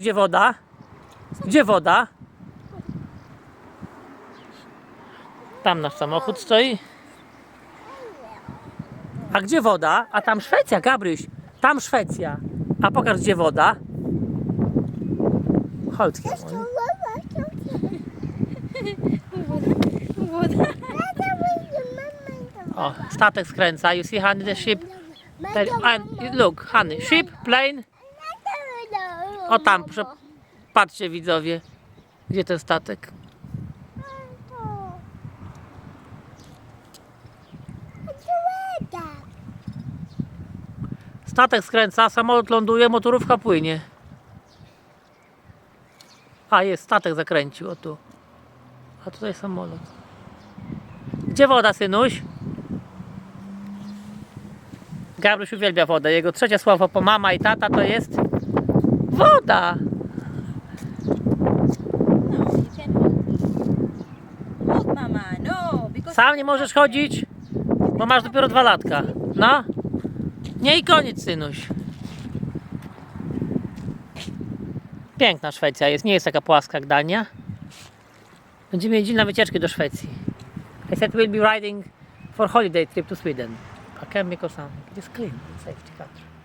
Gdzie woda? Gdzie woda? Tam nasz samochód stoi. A gdzie woda? A tam Szwecja, Gabryś. Tam Szwecja. A pokaż gdzie woda. Chodź. Woda. O, statek skręca. You see honey, the ship. There, and look, honey, ship, plane. O tam, proszę. Patrzcie widzowie. Gdzie ten statek? Statek skręca, samolot ląduje, motorówka płynie. A jest, statek zakręcił, o tu. A tutaj samolot. Gdzie woda, synuś? Gabryś uwielbia wodę. Jego trzecie słowo po mama i tata to jest woda. Can mama. Sam nie możesz chodzić, bo masz dopiero dwa latka. No. Nie i koniec, synuś. Piękna Szwecja jest, nie jest taka płaska jak Dania. Będziemy jeździli na wycieczki do Szwecji. I said we'll be riding for holiday trip to Sweden. A chemical something. It is clean. Safety country.